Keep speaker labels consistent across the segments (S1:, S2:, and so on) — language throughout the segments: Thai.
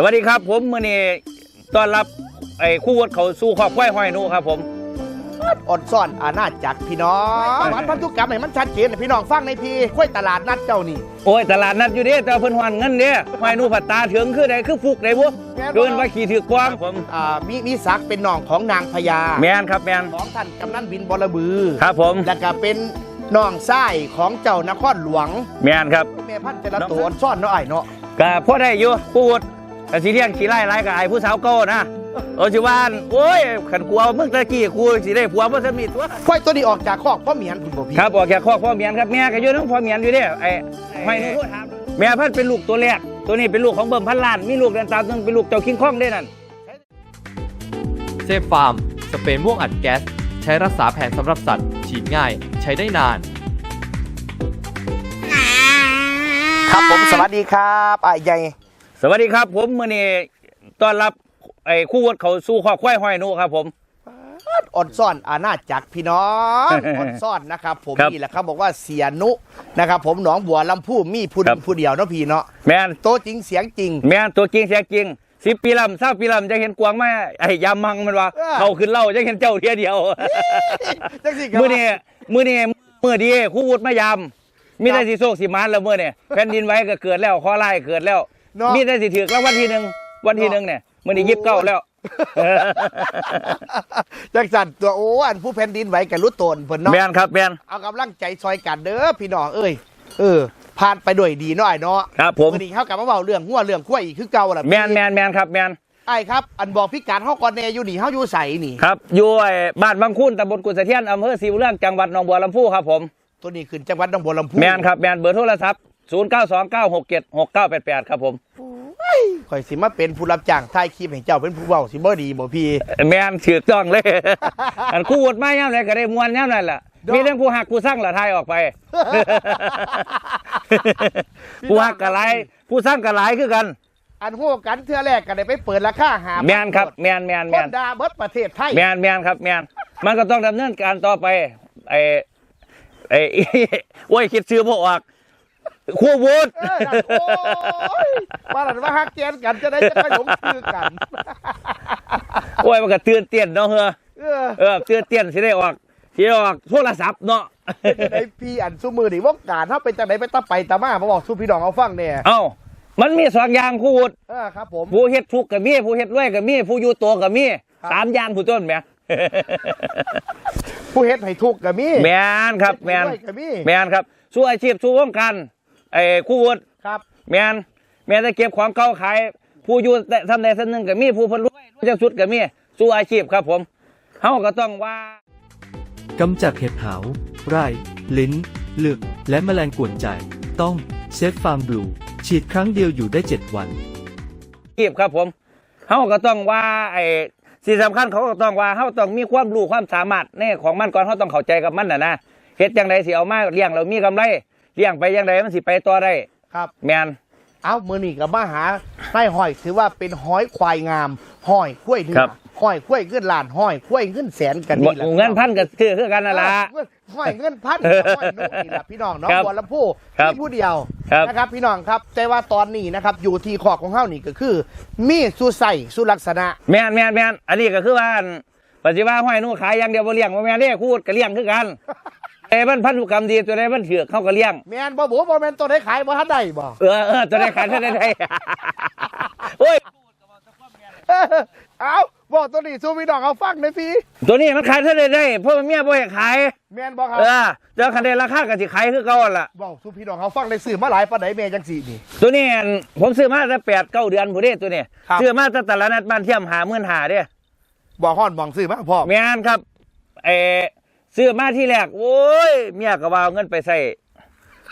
S1: สวัสดีครับผมมื่อนี้ต้อนรับไอ้คู่วัดเขาสู่ขอบควายห้อยหนูครับ ผม
S2: อดซ่อนอาณาจักรพี่น้องวัดพันธุกรรมให้มันชัดเจนให้พี่น้องฟังในพี่ค่อยตลาดนัดเจ้านี่
S1: โอ้ยตลาดนัดอยู่เด้แต่ว่าเพิ่นหวันเงินเด้ห้อยหนูผัดตาถึงคือใดคือฟุกใดบ่
S2: แม่นบ่
S1: เกินว่าขี่ถือกวางผม
S2: อ่ามีมีศักดิ์เป็นน้องของนางพญา
S1: แมนครับแมน
S2: ของท่านกำนันบินบรบือ
S1: ครับผม
S2: แล้วก็เป็นน้องชายของเจ้านครหลวง
S1: แมนครับ
S2: แม่พันธุ์แต่ละตัวอดซ่อนเนาะไอ้เนาะ
S1: ก็พอได้อยู่คู่วั ดก็สิเลี้ยงขี่ไล่ไล่กับไอ้ผู้สาวเก่านะโอ้สิว่านโอ้ยขันกลัวมึงตะกี้กูสิได้ผัวบ่ทันมีตัว
S2: ค่อยตัวนี้ออกจากคอกพ่อเหมียนคุณบ่พี่
S1: ครับบอกแค่ข้อพ่อเมียนครับแม่ก็อยู่ทั้งพ่อเมียนอยู่เด้ไอ้ห้อยหนูถามแม่พันธุ์เป็นลูกตัวแรกตัวนี้เป็นลูกของเบิ่มพันล้านมีลูกเดือนสามนึงเป็นลูกเจ้าคิงคองได้นั่น
S3: เซฟฟาร์มสเปรย์ม่วงอัดแก๊สใช้รักษาแผนสำหรับสัตว์ ฉีดง่าย ใช้ได้นาน
S2: ครับผมสวัสดีครับไอ้ใหญ่
S1: สวัสดีครับ ผมมื่อนี้ต้อนรับไอ้คู่วัดเขาสู่ขอบควายห้อยหนูครับผม
S2: อดซ่อนอาณาจักรพี่น้องอดซ่อนนะครับ ผม
S1: ครับ
S2: นี่แหละครับบอกว่าเสียนุนะครับ ผมหนองบัวลำพูมีผู้
S1: ครับ
S2: ผู้เดียวเนาะพี่เนาะ
S1: แมน
S2: โตจริงเสียงจริง
S1: แมนตัวจริงเสียงจริงสิบปีลำเศร้าปีลำจะเห็นกวางไหมไอ้ยามมังมันว่า
S2: เออ
S1: เขาขึ้นเล่าจะเห็นเจ้าเทียเดียว
S2: จังสิ
S1: มื่อนี้มื่อนี้มื่อดีคู่วุฒิมายามมีได้สิโศกสิมานแล้วมื่อนี่แผ่นดินไหว้ก็เกิดแล้วข้อไล่เกิดแล้ว
S2: เนาะ
S1: มีได้สิถือรางวัลที่หนึ่งวันที่หนึ่งเนี่ยมื่อนี้ยิบเก้าแล้ว
S2: จังสันตัวโอ้อันผู้แผ่นดินไหวกันรู้ตนเพิ่นเนาะ
S1: แมนครับแมน
S2: เอากำลังใจซอยกันเด้อพี่น้องเอ้ยเออผ่านไปด้วยดีเนาะไอ้เนาะ
S1: ครับ ผม
S2: วันนี้เขากลับมาเว้าเรื่องหัวเรื่องขั้วอีกคือเก่าล่ะ
S1: แมนแมนแมนครับแมน
S2: ไอ้ครับ อันบอกพิกัดเฮาก่อนแน่อยู่นี่เฮาอยู่ไสนี่
S1: ครับอยู่ไอ้บ้านบางคุ้นตำบลกุศเทียนอำเภอศรีบุญเรื่องจังหวัดหนองบัวลำพูครับผม
S2: ตัวนี้ขึ้นจังหวัดหนองบัวลำพู
S1: แมนครับแมนเบอร์โทรศัพท์ 0 9 2 9 6 7 6 9 8 8ครับผม
S2: ข่อยสิมาเป็นผู้รับจ้างถ่ายคลิปให้เจ้าเป็นผู้เว้าสิบ่ดีบ่พี่
S1: แมนถือต้องเลย อันคู่วดมาย่ำไหนก็ได้มวนย่ำนั่นแหละ
S2: เนาะ
S1: มีเรื่องผู้หักผู้สร้างละทายออกไป ผู้หักกะไรผู้สร้างกะไรคือกัน
S2: อันฮู้กันเทื่อแรกก็ได้ไปเปิดราคาหา
S1: แมนครับแมนแมน
S2: ค
S1: แม
S2: น
S1: น
S2: ด่าเบิดประเทศไทย
S1: แมนแมนครับแมนมันก็ต้องดำเนินการต่อไปไอ้ไอ้โอ้ยคิดชื่อพวกออก คู่วูด
S2: เออนั่นโอ้ยว่าหลันว่าฮักแกนกันจะได้จะขยงคือกัน
S1: โอ้ยมันก็ตื่นเต้นเนาะเฮ้อ
S2: เออ
S1: เออตื่นเต้นสิได้ออกสิได้ออกโทรศัพท์เนาะ
S2: ไอพี่อันสู้มือนี่วงการถ้าเป็นจังไหนไปตะไปตะมามาบอกสู้พี่น้องเอาฟังเนี่ย
S1: เอ้ามันมีสองอย่างคู่วูด
S2: เออครับ ผม
S1: ผู้เฮ็ดทุกข์กับมีผู้เฮ็ดรวยกับมีผู้อยู่ตัวกับมี
S2: ครับ
S1: สามอย่างผู้ต้นแหม
S2: ผู้เฮ็ดให้ทุกข์ก็มี
S1: แมนครับแมน
S2: เฮ็ดให้รวยก็มี
S1: แมนครับสู้อาชีพสู้วงการ ไอ้คู่วุฒิ
S2: ครับ
S1: แมนแมนจะเก็บของเก่าขาย ผู้อยู่แต่ทำใดสันหนึ่งกับมีผู้เพันรวยจะสุดกับมีสู้อาชีพครับผมเฮาก็ต้องว่า
S4: กำจัดเห็บหาวไร่ ลิ้นหลึก และแมลงกวนใจ ต้องเซฟฟาร์มบลูฉีดครั้งเดียวอยู่ได้ 7 วัน
S1: อาชีพครับผมเฮาก็ต้องว่าไอ้สิ่งสำคัญเขาก็ต้องว่าเฮาต้องมีความรู้ความสามารถในของมันก่อนเฮาต้องเข้าใจกับมันน่ะนะเฮ็ดจังไดสิเอามาเลี้ยงเรามีกำไร เลี้ยงไปจังไดมันสิไปต่อได้
S2: ครับ
S1: แมน
S2: เอามือนี่กับมาหาไส้ห้อยถือว่าเป็นห้อยควายงามห้อยกล้วยเนื้อห้อยกล้วยขึ้นล้านห้อยกล้วยขึ้นแสนกันนี่แหละ
S1: เงินพันก็คือคือกันนั่นล่ะ
S2: เออห้อยเงินพันกับห้อยนุ่นนี่แหละพี่น้องเน้อง
S1: ครับ
S2: บัวลำพู
S1: ครับ
S2: มีผู้เดียว
S1: ครับ
S2: นะครับพี่น้องครับแต่ว่าตอนนี้นะครับอยู่ที่ขอบของเฮานี่ก็คือ มีสุใส่สุลักษณะ
S1: แม่นแม่นแม่นอันนี้ก็คือว่าอันปัจจุบันห้อยหนู่ขายอย่างเดียวบ่เลี้ยงบ่แม่นเด้คูดก็เลี้ยงคือกัน ไอ้มันพันธุกรรมดีตัวใดมันเถือกเขาก็เลี้ยง
S2: แมนบ่บัวบ่แมนตัวได้ขายบ่ทันได้บ่
S1: เออเออตัวใดขายตัวใดได้โอ้ย
S2: เอาบอกตัวนี้สู้พี่น้องเอาฟังหน่อยพี่
S1: ตัวนี้มันขายตัวใดได้เพราะมันเมียบ่ให้ขาย
S2: แมนบ่ครับ
S1: เออแต่ว่าคันได้ราคาก็สิขายคือเก่าหั่นล่ะ
S2: บอกสู้พี่น้องเอาฟังได้ซื้อมาหลายปานใดแม่จังสี่นี่
S1: ตัวนี้อันผมซื้อมาตั้ง8 9เดือนผู้เด้ตัวนี้
S2: ครับ
S1: ซื้อมาตั้งแต่ละนัดบ้านเทียม50,000เด้
S2: บอกฮ้อนมองซื้อมาพ่อ
S1: แม่นครับเออ ซื้อมาที่แรกโอ้ยเมียก็ว่าเอาเงินไปใส่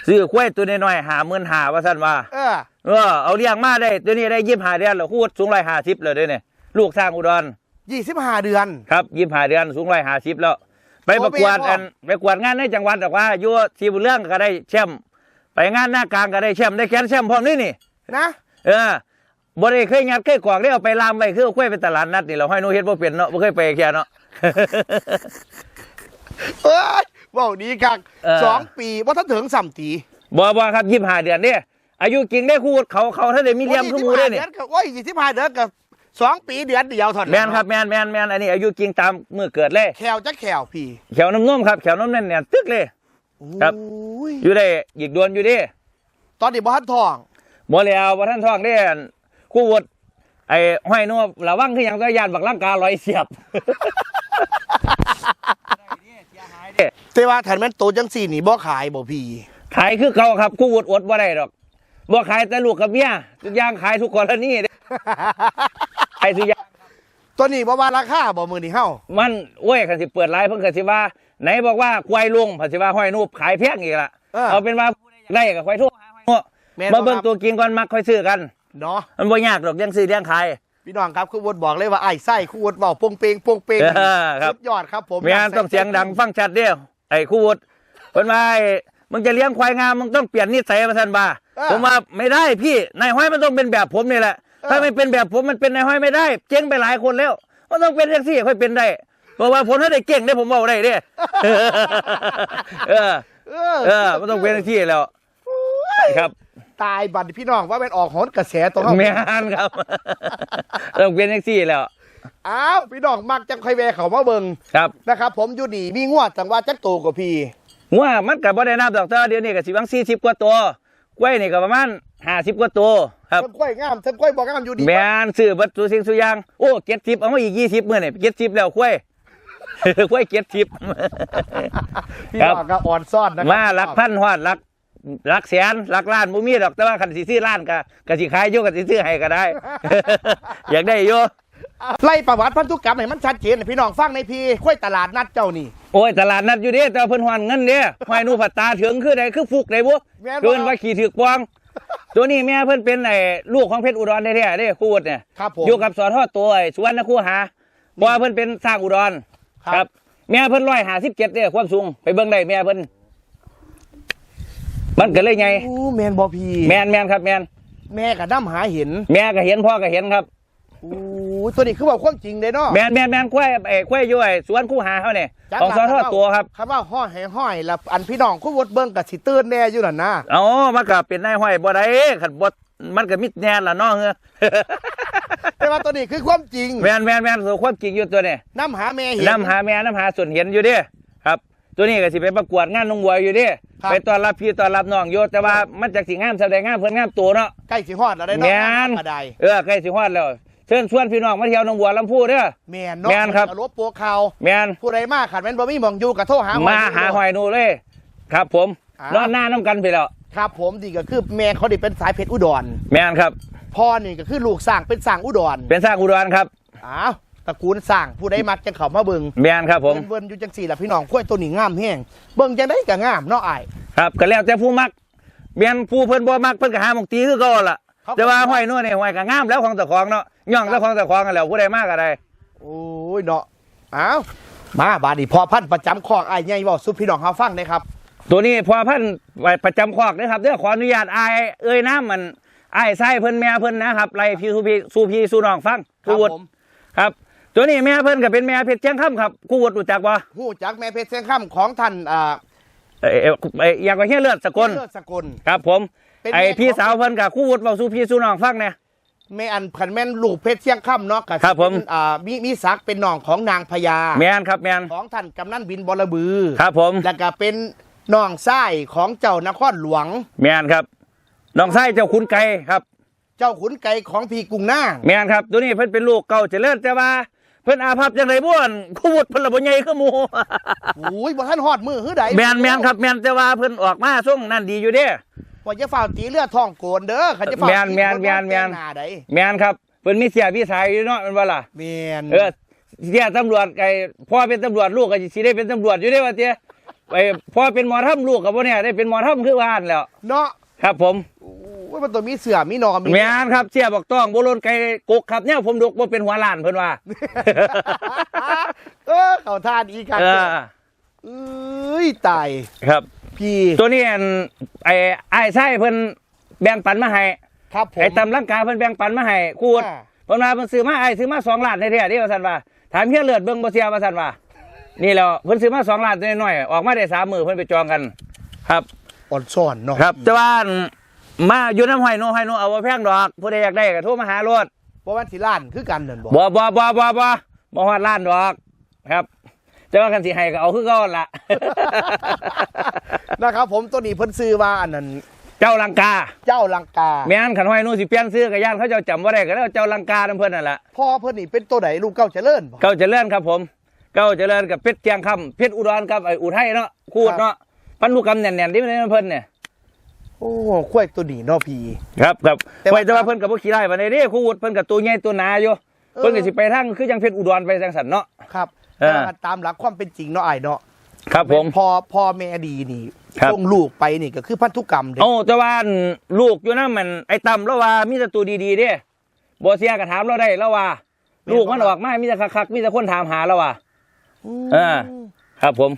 S1: ซื้อควายตัวน้อยๆ50,000ว่าซั่นว่า
S2: เออ
S1: เออเอาเลี้ยงมาได้ตัวนี้ได้ยี่สิบห้าเดือนแล้วคูดสูงร้อยห้าสิบเลยเด้เนี่ยลูกสร้างอุดร
S2: 25เดือน
S1: ครับยี่สิบห้าเดือนสูงร้อยห้าสิบแล้ว ไปประกวด
S2: โอ้แม่พ่ออั
S1: อันไปประกวดงานในจังหวัดบอกว่าอยู่ทีบุญเรื่องก็ได้แชมป์ไปงานหน้ากลางก็ได้แชมป์ได้แขนแชมป์พร้อมนี่นี่
S2: นะ
S1: เออบริเคยงัดเคยกวากได้เอาไปลามไปคือเอากล้วยไปตลาดนัดนี่เราให้หนูเฮ็ดบ่เป็นเนาะบ่เคยไปแค่เนาะ
S2: เอ้ยเว้าดีคัก
S1: เออ
S2: สองปีบ่ทันถึงสามตี
S1: บ่บ่ครับยี่สิบห้าเดือนเนี่ยอายุจริงได้คู่เขาเขาถ้าได้มีเลี้ยมขึ้นมูได้เนี่ย
S2: โอ้ยยี่สิบห้าเดือนกับสองปีเดือนเดียวเท่านั้น
S1: แมนครับแมนแมนแมนอันนี้อายุจริงตามมือเกิดเลย
S2: แขวจะแขวพี่
S1: แขวน้ำนมครับแขวน้ำแน่นเนี่ยตึกเลย ครับ
S2: โอ้ย
S1: อยู่ได้อีกดวนอยู่ดิ
S2: ตอนนี้บ้านทอง
S1: บ่แล้วว่าท่านท้องได้อันคู่วดไอ้ห้อยนวบระวังคือหยังก็ยานบักร่างกาลอยเสียบ
S2: แต่ว่าถันแม่นโตจังสี่นี่บ่ขายบ่พี่
S1: ขายคือเขาครับคู่วดอดบ่ได้ดอกบ่ขายแต่ลูกกับเมียทุกอย่างขายทุกกรณีเด้ขายทุกอย่าง
S2: ตัวนี้บ่ว่าราคาบ่มือนี่เฮา
S1: มันโอ้ยคันสิเปิดไลฟ์เพิ่นก็สิว่า ไหนบอกว่าควายลุงเพิ่นสิว่าห้อยนูบขายแพงอีกล่ะ
S2: เออ
S1: เอาเป็นว่าได้ก็ควายทุก
S2: แม่น
S1: มา
S2: บ่
S1: เบิ่ง
S2: ครับ
S1: ตัวกินก่อนมักค่อยซื้อกัน
S2: เนาะ
S1: มันบ่ยากดอกเลี้ยงซื้อเลี้ยงขาย
S2: พี่น้องครับคุณวดบอกเลยว่าไอ้ไส้คุณวดเว้าโปงเปงโปงเปง
S1: เออครับ
S2: สุดยอดครับ ผม
S1: ไม่งั้นต้องเสียงดังฟังชัดเด้อไอ้คู่วุฒิเพิ่นว่าไอ้มึงจะเลี้ยงควายงามมึงต้องเปลี่ยนนิสัยมาซั่นบ่าผมว่าไม่ได้พี่นายห้อยมันต้องเป็นแบบผมนี่แหละ ถ้าไม่เป็นแบบผมมันเป็นนายห้อยไม่ได้ เจ๊งไปหลายคนแล้ว มันต้องเป็นแท็กซี่ค่อยเป็นได้เพราะว่าผมถ้าได้เก่งได้ผมเว้าได้เด้เออ
S2: เออ
S1: เออ มันต้องเป็นแท็กซี่แล้วครับ
S2: ตายบัดนี้พี่น้องว่าเป็นออกหนกระแสตรงเฮา
S1: แม่นครับต้องเป็นแท็กซี่แล้ว
S2: อ้าวพี่น้องมักจังค่อยแวะเขามาเบิ่ง
S1: ครับ
S2: นะครับ ผมอยู่นี่มีงวดจังว่าจักโตกว่าพี่
S1: ว่ามันก็บ่ได้นับดอกแต่ว่าเดี๋ยวนี้ก็สิบวัง40กว่าตัวกล้วยนี่ก็ประมาณ50กว่าตัวครับ
S2: ทั้งกล้วยงามทั้งกล้วยบ่งามอยู่ดี
S1: แมนซื้อเบัตรตัวสิ่งสุกอยางโอ้เก็ดทิปเอามาอีกยี่สิบเมื่อนี่เก็ดทิปแล้วคุ้ยคุ้ยเก็ดทิป
S2: พี่
S1: ครับ
S2: น้องก็อ่อนซ่อนนะครั
S1: มาหลักพันฮอดหลัก หลักแสนหลักล้านบ่มีดอกแต่ว่าคันสิซื้อล้านก็ก็สิขายอยู่ก็สิซื้อให้ก็ได้ อยากได้อยู่
S2: ไล่ประวัติพันธุกรรมให้มันชัดเจนให้พี่น้องฟังในพี่ค่อยตลาดนัดเจ้านี่
S1: โอ้ยตลาดนัดอยู่เด้แต่ว่าเพิ่นฮอนเงินเด้ห้อยหนูผัดตาถึงคือใดคือฟุกได้บ่
S2: แม่นบ่
S1: เกินว่าขี่ถือกปอง ตัวนี้แม่เพิ่นเป็นไอ้ลูกของเพชรอุดรแท้ๆเด้ครูวุฒิเนี่ย
S2: ครับผม
S1: อยู่กับสอทอตัวไอ้สุวรรณคูหาบ่ว่าเพิ่นเป็นสร้างอุดร
S2: ครับ
S1: ครับแม่เพิ่นร้อยห้าสิบเจ็ดเนี่ยความสูงไปเบิ่งได้แม่เพิ่น มันก็เลยไง
S2: โอ้แมนบ่พี่
S1: แมนแมนครับแมน
S2: แม่กับน้ำหาเห็น
S1: แม่ก็เห็นพ่อก็เห็นครับ
S2: โอ้ตัวนี้คือว่าความจริงเลยเนาะ
S1: แมนแมนแมนควายไอ้ควายอยู่ไอ้สวนคูหาเขาเนี่ย
S2: จัก
S1: ของสอทอ
S2: หลัก
S1: ตัวครับ
S2: คำว่าห้อยให้ห้อยแล้วอันพี่น้องคุณวดเบิ่งกับสิตื่นแน่อยู่นั่นนะ
S1: อ๋อมันก็เป็นนายห้อยบ่ได้ขันบ่มันก็มิดแน่ล่ะเนาะเฮ้อ
S2: แต่ว่าตัวนี้คือความจริง
S1: แมนแมนแมนตัวความจริงอยู่ตัวเนี่ย
S2: น้ำหาแม่เห็น
S1: น้ำหาแม่น้ำหาส่วนเห็นอยู่เด้ครับ ตัวนี้ก็สิไปประกวดงานนงวัวอยู่เด้
S2: ครับ
S1: ไปต้อนรับพี่ต้อนรับน้องอยู่แต่ว่ามันจากสิงามแสดงงามเพิ่นงามตัวเนาะ
S2: ใกล้สิฮอดแล้วได้เนาะ
S1: แม่น
S2: กระได
S1: เออใกล้สิฮอดแล้วเชิญชวนพี่น้องมาเที่ยวหนองบัวลำพูเด้อ
S2: แม่นเนาะ
S1: แม่นครับ
S2: เอารบโปกเขา
S1: แม่น
S2: ผู้ใดมาขันแม่นบ่มีหมองอยู่กับโทรหาหอย
S1: มาหาหอยหนูเลย ครับผม
S2: อ่า
S1: นอนหน้าน้ำกันไปแล้ว
S2: ครับผมดีก็คือแม่เขาดิเป็นสายเพชรอุดร
S1: แม่นครับ
S2: พ่อนี่ก็คือลูกสร้างเป็นสร้างอุดร
S1: เป็นสร้างอุดรครับ
S2: อ้าว ตระกูลสร้างผู้ใดมักจังเขามาเบิ่ง
S1: แม่นครับผม
S2: เบิ่นๆอยู่จังสี่ล่ะพี่น้องข้อยตัวนี้งามแฮงเบิ่งจังได๋ก็งามเนาะอ้าย
S1: ครับก็แล้วแต่ผู้มักแม่นผู้เพิ่นบ่มักเพิ่นก็หาหมองตีคือเก่าล่ะ
S2: ครับ
S1: แต่ว่าหอยหนูนี่หอยก็งามแล้วของตะของเนาะย่องแล้วของตะของกันแล้วผู้ใดมากก็ได้
S2: โอ้ยเนาะอ้าวมาบาดนี้พอพันธุ์ประจำคอกอ้ายใหญ่เว้าสู่พี่น้องเฮาฟังได้ครับ
S1: ตัวนี้พอพันธุ์ไว้ประจำคอกนะครับเด้อขออนุญาตอายเอ้ยน้ำมันอายไส้เพิ่นแม่เพิ่นนะครับไล่พี่สู่พี่สู่พี่สู่น้องฟัง
S2: ครั
S1: กู
S2: บ
S1: วุฒิ
S2: ผม
S1: ครับ ตัวนี้แม่เพิ่นก็เป็นแม่เพชรเชียงค่ำครับกูวุฒิรู้จักบ่
S2: ฮู้จักแม่เพชรเสียงค่ำของท่านอ่า
S1: เอ่อเอ่อเอ่ออยากว่าเฮียเลือดสกล
S2: เลิศสกล
S1: ครับ ผม
S2: เป็น
S1: ไอ
S2: แม่
S1: พี่
S2: ของ
S1: สาวเพิ่นกับกูวุฒิเว้าสู่พี่สู่น้องฟังเนี่ย
S2: แม่อันขันแม่นลูกเพชรเสียงค่ำเนาะก็
S1: ครับผม
S2: อ่ามีมีศักดิ์เป็นน้องของนางพญา
S1: แม่นครับแม่น
S2: ของท่านกำนันบินบรบือ
S1: ครับผม
S2: แล้วก็เป็นน้องชายของเจ้านครหลวง
S1: แม่นครับน้องไส้เจ้าขุนไก่ครับ
S2: เจ้าขุนไก่ของพี่กุ้งนาง
S1: แม่นครับตัวนี้เพิ่นเป็นลูกเก่าเจริญแต่ว่า เพิ่นอาภัพจังไดบ่อั่นกูวุฒิเพิ่นละบ่ใหญ่คือหมู่
S2: โอ้ยบ่ท่านฮอดมือหื้อใด
S1: แมนแมนครับแมนแต่ว่าเพิ่นออกมาส่งนั่นดีอยู่เด้
S2: ว่าจะฝ่าตีเลือดท้องโกนเด้อเขาจะฝ่า
S1: แม่น
S2: ตี
S1: แม่น
S2: ค
S1: แม่นแม่น
S2: หน้าใด
S1: แมนครับเพิ่นมีเสียพี่สายอยู่เนาะแมันว่าล่ะ
S2: แม่น
S1: เออเสียตำรวจไอ้พ่อเป็นตำรวจลูกก็สิได้เป็นตำรวจอยู่เด้ว่าเตี้ยไอ้พ่อเป็นหมอทำลูกก็บ่เนี่ยได้เป็นหมอทำคือว่าหั่นแหล้ว
S2: เนาะ
S1: ครับผม
S2: โอ้ยมันตัวมีเสือมีนอมี
S1: แมนครับเสียบอกต้องบ่ลนไก่กกครับเนี่ยผมดกบ่เป็นหัวล้านเพิ่นว่า
S2: เออเขาท่าดีกัน
S1: เออ
S2: เอ้ยตาย
S1: ครับ
S2: พี่
S1: ตัวนี้อันไอ้ไอ้ไส้เพิ่นแบ่งปันมาให้
S2: ครับผม
S1: ไอ้ตำลังกาเพิ่นแบ่งปันมาให้คูด
S2: อ่า
S1: เพิ่นว่าเพิ่นซื้อมาไอ้ซื้อมาสองล้านแท้ๆเด้ว่าซั่นว่าถามเฮียเลือดเบิ่งบ่เสียว่าซั่นว่านี่แหล้วเพิ่นซื้อมาสองล้านน้อยๆออกมาได้สามมื้อเพิ่นไปจองกัน ครับ
S2: อ่อนซ่อนเนาะ
S1: ครับแต่ว่าอัน มาอยู่น้ำห้อยโนห้อยโนเอาบ่แพงดอกผู้ใดอยากได้ก็โทรมาหารถ
S2: เพราะว่าสิล้านคือกันนั่นบ่
S1: บ่บ่บ่บ่บ่บ่ฮอดล้านดอกครับแต่ว่ากันสิให้ก็เอาคือเก่าหั่นล่ะ
S2: นะครับ ผมตัวนี้เพิ่นซื้อว่าอันนั้น
S1: เจ้าลังกา
S2: เจ้าลังกา
S1: แม่นขันห้อยโนสิเปลี่ยนซื้อก็ย่านเขาเจ้าจำบ่ได้ก็แล้วเจ้าลังกานํเพิ่นนั่นล่ะ
S2: พ่อเพิ่นนี่เป็นตัวไหนลูกเก้าเจริญบ่
S1: เก้าเจริญครับผมเก้าเจริญกับเพชรเจียงคำเพชรอุดรกับไอ้อุทัยเนาะคูดเนาะพันธุกรรมแน่นๆที่มันเพิ่นเนี่ย
S2: โอ้ควายตัวนี้เนาะพี่
S1: ครับครับ
S2: แต่ว่า
S1: ไว้แต่ว่าเพิ่นกับบ่ขี้ไล่ปานใดเด้คูดเพิ่นกับตัวใหญ่ตัวหนาอยู่
S2: เออ
S1: เพิ่นก็สิไปทางคือจังเพชรอุดรไปจังสันเนาะ
S2: ครับ
S1: เออ
S2: แต่ว่าตามหลักความเป็นจริงเนาะอ้ายเนาะ
S1: ครับผม
S2: พ่อพ่อแม่ดีนี่
S1: ครับ
S2: ส่งลูกไปนี่ก็คือพันธุกรรมเด็ก
S1: โอ้แต่ว่าอันลูกอยู่นำมันไอ้ต่ำแล้วว่ามีแต่ตัวดีๆเด้บ่เสียก็ถามเราได้แล้วว่า ลูกมันออกมามีแต่คักๆมีแต่คนถามหาแล้วว่าเออครับผม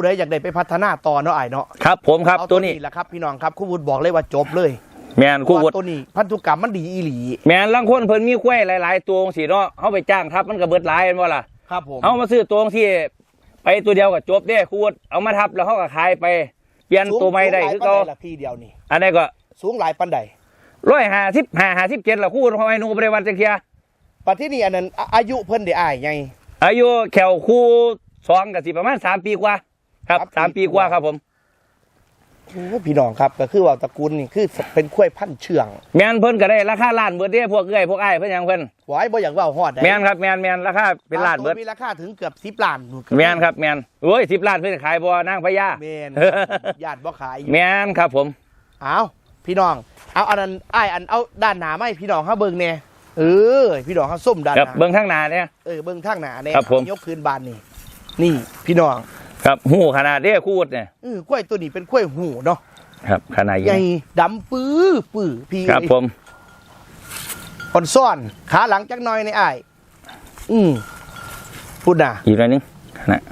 S2: ผู้ใดอยากได้ไปพัฒนาต่อเนาะอ้ายเนาะ
S1: ครับ ผมครับ
S2: เอา
S1: ตัวนี้
S2: แหละครับพี่น้องครับครูวุฒิบอกเลยว่าจบเลย
S1: แม่นคู่วุฒิ
S2: ว่าตัวนี้พันธุกรรมมันดีอีหลี
S1: แม่นลางคนเพิ่นมีควายหลาย ๆ ตัวจังซี่เนาะเฮาไปจ้างทับมันก็เบิดหลายแม่นบ่ล่ะ
S2: ครับผม
S1: เอามาซื้อตัวที่ไปตัวเดียวก็จบเด้ครูวุฒิเอามาทับแล้วเขาก็ขายไปเปลี่ยนตัวใหม่ได้คือเขา
S2: สูงหลายปานใดล่ะพี่เดียวนี่
S1: อันนี้ก็
S2: สูงหลายปันใด
S1: ร้อยห้าสิบห้าห้าสิบเจ็ดละครู่ทำไมหนูบริวัติจังเคีย
S2: ปัจที่นี่อันนั้นอะอายุเพิ่นได้อ้ายไง
S1: อายุแขวคู่สองกับสิประมาณสามปีกว่า ครับ
S2: ครับ
S1: สามปีกว่าครับผม
S2: โอ้พี่น้องครับก็คือว่าตระกูลนี่คือเป็นข้วยพันธุ์เชื่อง
S1: แมนเพิ่นก็ได้ราคาล้านเบิดเด้พวกเอ้อยพวกไอ้ายเพิ่นหยังเพิ่น
S2: ไว้บ่อยากเว่าฮอดได้
S1: แมนครับแมนแมนราคาเป็นล้านเบิด
S2: บงตัวมีราคาถึงเกือบ10ล้านนู่น
S1: แมนครับแมนโอ้ยสิบล้านเพิ่นขายบ่นางพญา
S2: แมนญาติบ่ขาย
S1: แมนครับผม
S2: เอาพี่น้อง เอาอันนั้นอ้ายอันเอาด้านหน้าไหมาให้พี่น้องเฮาเบิ่งแน่เออพี่น้องเฮาส้มด้าน
S1: ครับ
S2: หน้า
S1: เบิ่งทางหน้าเนี่ย
S2: เออเบิ่งทางหน้าแน่
S1: ครับผม
S2: ยกคืนบานนี่นี่พี่น้อง
S1: ครับหูขนาดเด้คู่วุฒิเนี่ย
S2: เออกล้วยตัวนี้เป็นกล้วยหูเนาะ
S1: ครับ ขนาดให
S2: ให
S1: ญ่
S2: ญ่ดำปื้อปื้อพี่
S1: ครับผม
S2: อ่อนซ่อนขาหลังจักหน่อยในอ้ายอืมพูดน่ะ
S1: อีกหน่อยนึงนะ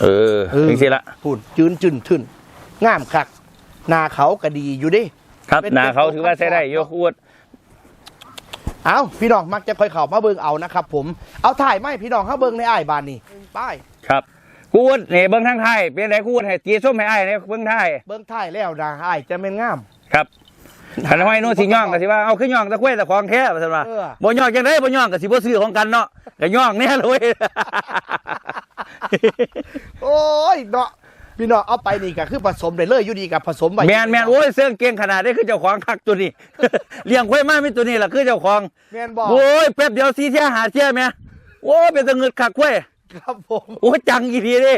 S1: เออ
S2: เออ
S1: จริงๆละ
S2: พูดจืนจืนทึนงามคักหนาเขาก็ดีอยู่เดิ
S1: ครับ
S2: เป็น
S1: หนาเขา
S2: เป็น
S1: ถือว่าใช้ได้
S2: เป็น
S1: โยคูด
S2: เอาพี่น้องมักจะค่อยเข้ามาเบิ่งเอานะครับผมเอาถ่ายไหมาให้พี่น้องเฮาเบิ่งในอ้ายบานนี่ไป้าย
S1: ครับคูดนี่เบิ้งทางไทยเป็นไรคูดให้ตีส้มให้ไอ้ายเนี่ยเบิ้งไทย
S2: เบิ่งถ่ายแล้วนะอ้ายจะเป็นงาม
S1: ครับขันห้อยโน้สิย่องก็สิว่าเอาขึ้นย่องตะคุ้ยตะของแท้ว่าซั่นว่า
S2: เออ
S1: บ่ย่องจังได๋บ่ย่องก็สิบ่ซื้อของกันเนาะก็ย่องแน่เลย
S2: โอ้ยเนาะ พี่น้องเอาไปนี่ก็คือผสมได้เลยอยู่ดีกับผสมไว้
S1: แม่นแม่นโอ้ยเสื้อเก่งขนาดนี้คือเจ้าของคักตัวนี้ เลี้ยงควายมามีตัวนี้ล่ะคือเจ้าของ
S2: แม่นบอก
S1: โอ้ยแป๊บเดียวสีเที่ยหาเที่ยแม่โอ้ยเป็นตะเงิดคักควาย
S2: ครับผม
S1: โอ้ยจังอีทีเด้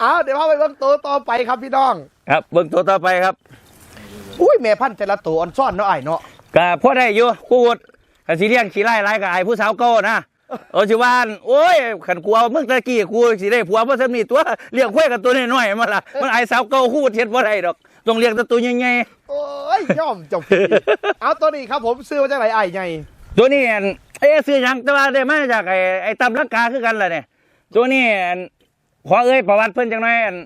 S2: เอาเดี๋ยวพาไปเบิ่งตัวต่อไปครับพี่น้อง
S1: ครับเบิ่งตัวต่อไปครับ
S2: อุ้ยแม่พันธุ์แต่ละตัวอ่อนซ่อนเนาะไอ้ายเนาะ
S1: ก็พอได้อยู่คูดกันสิเลี้ยงขี้ไล่ไล่กับไอ้ผู้สาวเก่านะ โอ้ชิวานโอ้ยขันกลัวมึงตะกี้กูสิได้ผัวเพราะสำนีตัวเลี้ยงควายกับตัวน้อยๆมาละมันไอ้สาวเก่าคูดเฮ็ดบ่ได้ดอกต้องเลี้ยงแตัวตัวใหญ่
S2: โอ้ยย่อมจบเอาตัวนี้ครับผมซื้อมาจากไหนไอ้ายไง
S1: ๆตัวนี้อันเอ๊ะซื้อหยังแต่ว่าได้มาจากไอ้ไอ้ตำลังกาคือกันล่ะเนี่ยตัวนี้อันขอเอ้ยประวัติเพิ่นจังหน่อยอัน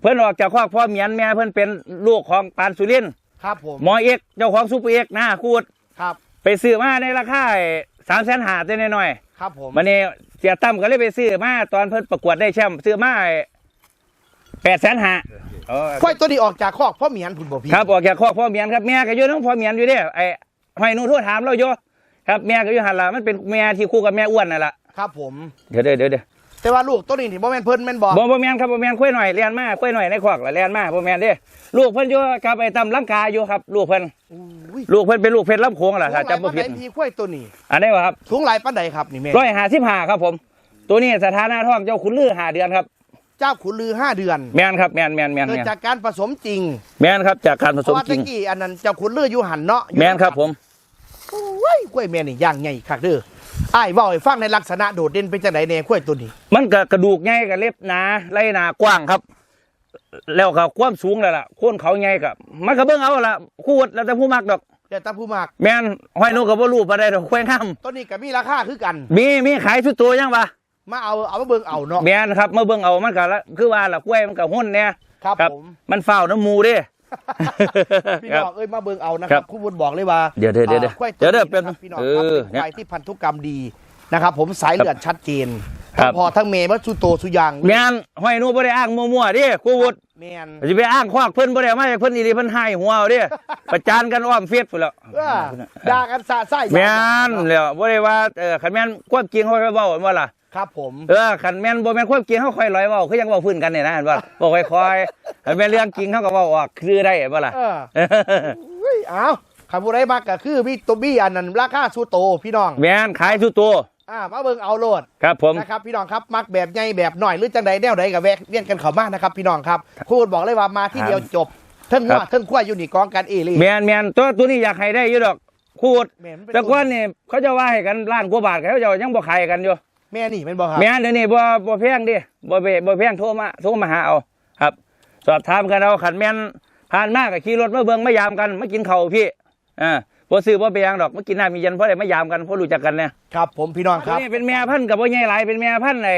S1: เพิ่นออกจากครอบพ่อเมียนแม่เพิ่นเป็นลูกของปานสุรินทร์
S2: ครับผม
S1: หมอเอกเจ้าของซุปเปอร์เอกนะคูด
S2: ครับ
S1: ไปซื้อมาในราคาสามแสนหาตัวน้อยๆ
S2: ครับผม
S1: มันนี่เสียตั้มก็เลยไปซื้อมาตอนเพิ่นประกวดได้แชมป์ซื้อมาแปดแสนห้า
S2: ควายตัวนี้ออกจากคอกพ่อเหมียนพุ่นบ่พี่
S1: ครับออกจากคอกพ่อเมียนครับแม่ก็อยู่น้องพ่อเมียนอยู่เด้ไอ้หอยหนูโทรถามเราอยู่ครับแม่ก็อยู่หันละมันเป็นแม่ที่คู่กับแม่อ้วนนั่นแหละ
S2: ครับผม
S1: เดี๋ยวเดี๋ยวเดี๋ยวเดี๋ยว
S2: แต่ว่าลูกตัวนี้ที่บ่แม่นเพิ่นแม่นบ่
S1: บ่บ่แม่นครับบ่แม่นคุยหน่อยเรียนมาคุยหน่อยในคอกละเรียนมาบ่แม่นเด้ลูกเพิ่นอยู่กับไอ้ตำลังกาอยู่ครับ ลูกเพิ่น
S2: อุ้ย
S1: ลูกเพิ่นเป็นลูกเพชรลำโขงล่ะถ้าจำบ่ผิด
S2: สูงหลายปานใพี่ควายตัวนี้
S1: อันนี้วะครับ
S2: สูงหลายปานใดครับนี่แม่
S1: ร้อยห้าสิบห้าครับผม ตัวนี้สถานะท้องเจ้าขุนลือห้าเดือนครับ
S2: เจ้าขุนลือห้าเดือน
S1: แม่นครับแม่นแม่นแม่น
S2: เกิด
S1: แม่น
S2: จากการผสมจริง
S1: แม่นครับจากการผ
S2: เพ
S1: ส
S2: ราะ
S1: ม
S2: ว่า
S1: จริ
S2: ตะ
S1: ง
S2: กี้อันนั้นเจ้าขุนลืออยู่หันเนาะอยู่
S1: แม่นครับผม
S2: โอ้ยกล้วยแม่นี่ย่างใหญ่คักเด้อ อ้ายเว้าให้ฟังในลักษณะโดดเด่นเป็นจังไดแน่กล้วยตัวนี้
S1: มันก็กระดูกใหญ่กับเล็บหนาไหล่หนากว้างครับ แล้วก็ความสูงแล้วล่ะโคนเขาใหญ่กับมันก็เบิ่งเอาล่ะคู่วัดแล้วแต่ผู้มักดอก
S2: เดี๋ยวตาผู้มาก
S1: แม่นห้อยนกก็บ่รู้ปานใดดอกแขวงห้
S2: ตัวนี้ก็มีราคาคือกันำ
S1: มีมีขายทุกตัวยังวะ
S2: มาเอาเอามาเบิ่งเอาเนาะ
S1: แม่นครับมาเบิ่งเอามันก็ละคือว่าล่ะกล้วยมันก็หุ่นเนี่ย
S2: ครับ
S1: ครับ
S2: ผม
S1: มันเฝ้าน้ำหมูเด้
S2: พี่
S1: ครั
S2: น้
S1: บ
S2: องเอ้ยมาเบิ่งเอานะค
S1: ครั
S2: รับบคุณบุญบอกเลยว่า
S1: เดี๋ยวเดี๋ยวเดี๋ยว
S2: อ่าควาย
S1: เดี๋ยวเดี๋ยว
S2: ตัว
S1: แป๊บนึ
S2: นี้
S1: ง
S2: พี่น้อง
S1: เอ
S2: ครับ
S1: อ
S2: เป็นควายที่พันธุกรรมดีนะครับ ผมสายเลือดชัดเจน
S1: ครับ
S2: ทั้งพอทั้งเมย์วัตสุโตสุยาง
S1: แม่นห้อยนูบ่ได้อ้างมั่วๆเด้คู่วุฒ
S2: แมน
S1: สิไปอ้างควักเพิ่นบ่ได้เอามาจากเพิ่นอีหลีเพิ่นให้หัวเอาเด้ประจานกันอ้อมเฟซพุ่นแล้ว
S2: เออด่ากันสะไส้
S1: แม่นแล้วบ่ได้ว่าเออคันแม่นความจริงเขาค่อยเว้าว่าล่ะ
S2: ครับผม
S1: เออคันแม่นบ่แม่นความจริงเขาค่อยลอยเว้าคือยังเว้าพื้นกันเนี่ยนะเห็นบ่ล่ะบ่ค่อยคอยคันแม่นเรื่องจริงเขาก็เว้าออกคือได้เห็นบ่ล่ะ
S2: เออเฮ้ยเอาคำพูดได้มากก็คือพี่ตัวบี้อันนั้นราคาสูโตพี่น้อง
S1: แม่นขายสุดตัว
S2: อ่ามาเบิ่งเอาโลด
S1: ครับผม
S2: นะครับพี่น้องครับมักแบบใหญ่แบบหน่อยหรือจังใดแนวใดกับแวะเวียนกันเข้ามานะครับพี่น้องครับพูดบอกเลยว่ามาที่เดียวจบเทั้งว่าเทั้งขั้วอยู่นี่กองกันเอเลย
S1: แม่นแม่นตัวตัวนี้อยากให้ได้อยู่ดอกคูด
S2: แม่นมันเป็
S1: แต่ก่อนนี่เขาจะว่าให้กันล้านกว่าบาทเขาจะยังบ่ขายกันอยู่
S2: แม่นี่แมันบอกครับ
S1: แม่นเดี๋ยวนี้บ่บ่แพงดิบ่ไปบ่แพงโทรมาโทรมาหาเอาครับ สอบถามกันเอาขันแม่นผ่านมากก็ขี่รถมาเบิ่งมายามกันมากินข้าวพี่อ่าบ่ซื้อบ่ไปหยังดอกมากินน้ำมีเย็นเพราะได้มายามกันเพราะรู้จักกันเนี่ย
S2: ครับผมพี่น้องค
S1: ตัว
S2: รับ
S1: นี้เป็นแม่พันธุ์กับบ่ใหญ่หลายเป็นแม่พันธุ์ไอ้